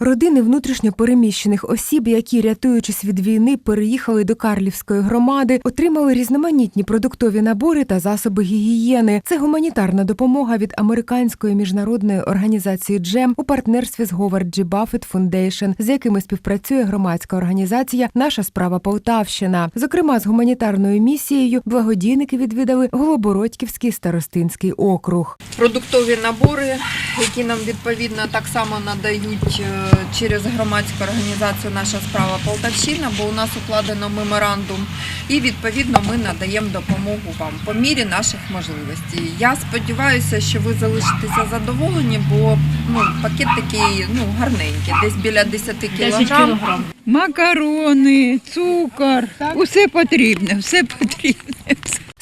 Родини внутрішньо переміщених осіб, які, рятуючись від війни, переїхали до Карлівської громади, отримали різноманітні продуктові набори та засоби гігієни. Це гуманітарна допомога від американської міжнародної організації Джем у партнерстві з Говард G. Buffett Foundation, з якими співпрацює громадська організація Наша справа Полтавщина. Зокрема, з гуманітарною місією благодійники відвідали Голобородьківський старостинський округ. продуктові набори, які нам відповідно так само надають е, через громадську організацію Наша справа Полтавщина, бо у нас укладено меморандум, і відповідно ми надаємо допомогу вам по мірі наших можливостей. Я сподіваюся, що ви залишитеся задоволені, бо ну пакет такий ну гарненький, десь біля 10 кілограм. Макарони, цукор, усе потрібне, все потрібне.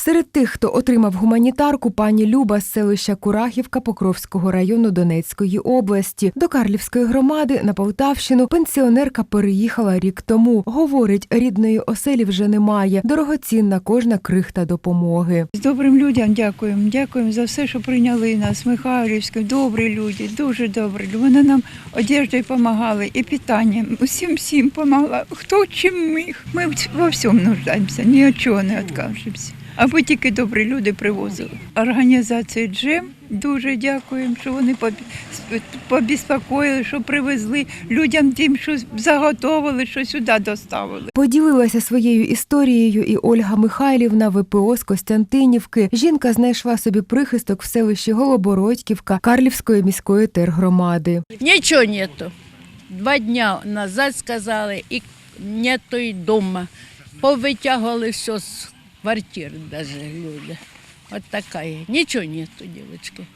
Серед тих, хто отримав гуманітарку, пані Люба з селища Курахівка Покровського району Донецької області. До Карлівської громади на Полтавщину пенсіонерка переїхала рік тому. Говорить, рідної оселі вже немає. Дорогоцінна кожна крихта допомоги. З добрим людям дякуємо. Дякуємо за все, що прийняли нас. Михайлівські, добрі люди, дуже добрі. Вони нам одеждою допомагали і питанням. Усім всім допомагала. Хто чим міг. Ми во всьому нуждаємося, ні чого не відкажемося. Аби тільки добрі люди привозили. Організації Джем дуже дякуємо, що вони побі- побіспокоїли, що привезли людям тим, що заготовили, що сюди доставили. Поділилася своєю історією і Ольга Михайлівна ВПО з Костянтинівки. Жінка знайшла собі прихисток в селищі Голобородьківка Карлівської міської тергромади. Ничего нету. Два дня назад сказали, и нету и дома. Повытягивали все с квартир даже люди. Вот такая. Ничего нету, девочки.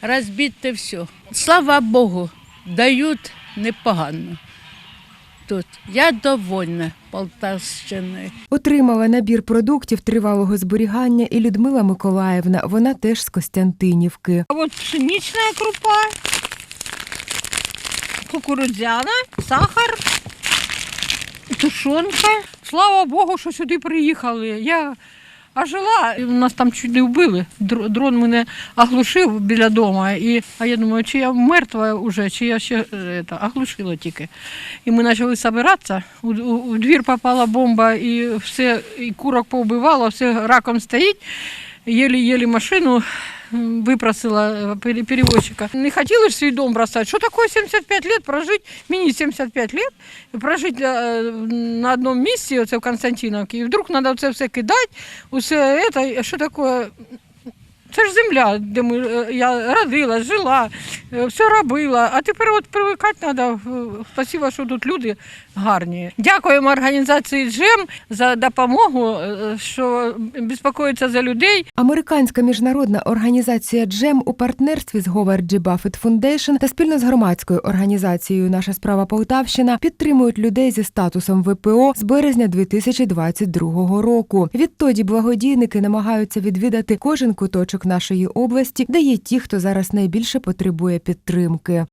Разбито все. Слава Богу, дают непогано. Тут я довольна Полтавщиною. Отримала набір продуктів тривалого зберігання і Людмила Миколаївна. Вона теж з Костянтинівки. А вот пшеничная крупа, кукурудзяна, сахар, тушонка. Слава Богу, що сюди приїхали. Я а жила, і нас там чуть не вбили. Др- Дрон мене оглушив біля дому. І, а я думаю, чи я мертва вже, чи я ще е, это, оглушила тільки. І ми почали збиратися. У, у, у двір попала бомба, і все, і курок повбивало, все раком стоїть. Єлі-єлі машину выпросила е, перевозчика. Не хотіли свой дом бросати. Що такое 75 лет прожить? Мені 75 лет прожить е, на одному місці, оце в Константиновці, і вдруг треба це все кидати, усе это, що таке? Це ж земля, де ми, е, я родилась, жила, е, все робила. А тепер от привикати треба. Спасибо, що тут люди гарні. Дякуємо організації Джем за допомогу, е, що безпокоїться за людей. Американська міжнародна організація Джем у партнерстві з Говард G. Buffett Foundation та спільно з громадською організацією Наша справа Полтавщина підтримують людей зі статусом ВПО з березня 2022 року. Відтоді благодійники намагаються відвідати кожен куточок нашої області, де є ті, хто зараз найбільше потребує підтримки.